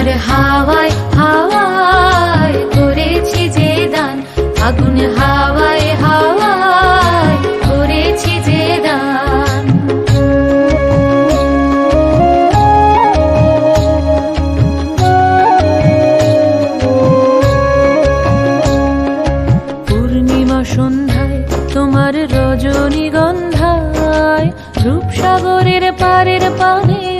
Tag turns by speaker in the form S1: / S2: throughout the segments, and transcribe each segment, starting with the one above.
S1: তোমার হাওয়ায় হাওয়ায় করেছি যে দান। আগুন হাওয়ায় হাওয়ায় করেছি যে দান। পূর্ণিমা সন্ধ্যায় তোমার রজনীগন্ধায় রূপসাগরের পারের পানে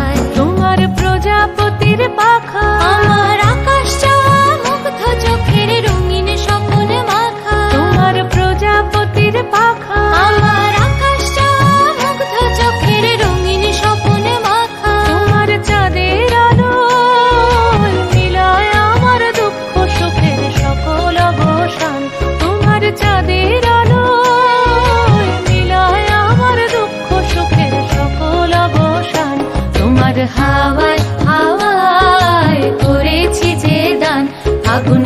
S1: হাওয়ায় হাওয়ায় করেছি যে দান। আগুন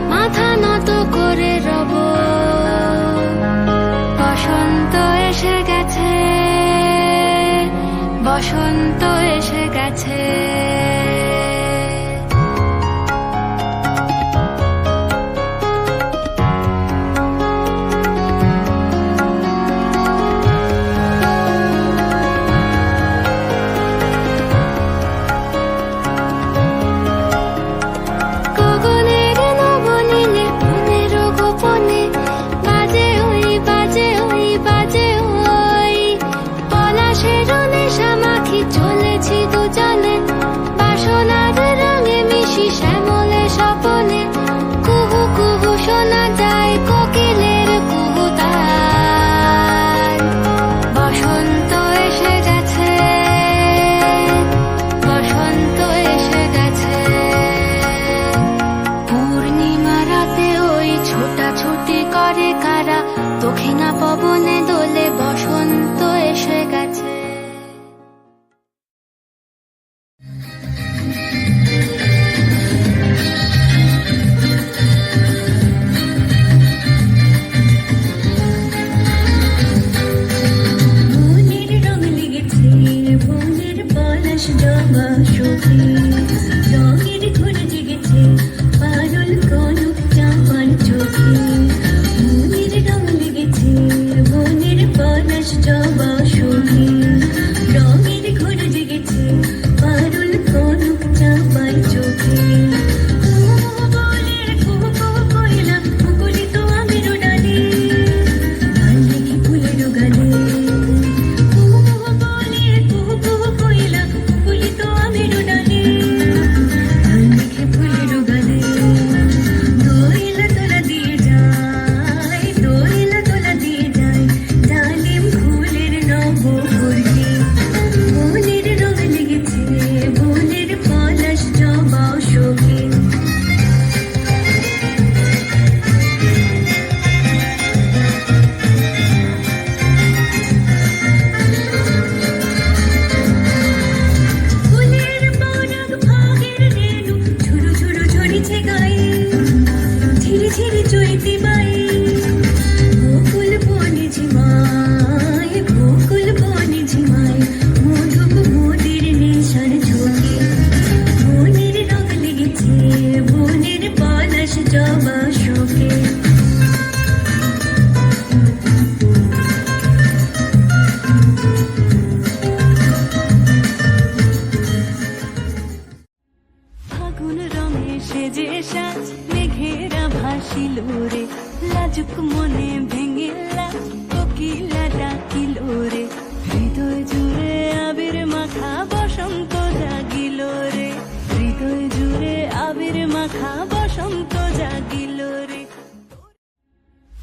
S2: বসন্ত এসে গেছে। পবনে দোলে
S3: লাজুক মনে ভেঙেলা কোকিলা ডাকিল রে। হৃদয় জুড়ে আবির মাখা বসন্ত জাগিল রে। হৃদয় জুড়ে আবির মাখা বসন্ত জাগিল রে।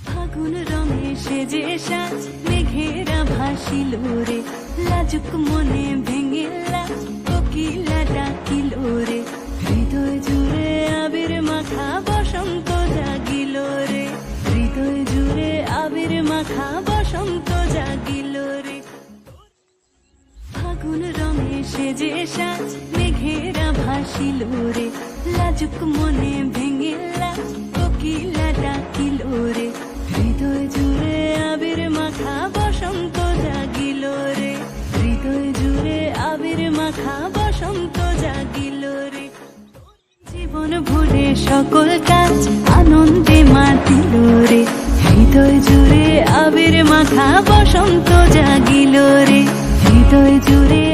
S3: ফাগুন রঙে সেজে সাজ, মেঘেরা ভাসিল রে। লাজুক মনে ভেঙেলা সেজে সাজ মেঘেরা ভাসিল রে। লাজুক মনে ভেঙেলা কোকিলা ডাকিল রে। হৃদয় জুড়ে আবির মাখা বসন্ত জাগিল রে। হৃদয় জুড়ে আবির মাখা বসন্ত জাগিল রে। জীবন ভরে সকল কাজ আনন্দে মাতিল রে। হৃদয় জুড়ে আবির মাখা বসন্ত জাগিল রে। হৃদয় জুড়ে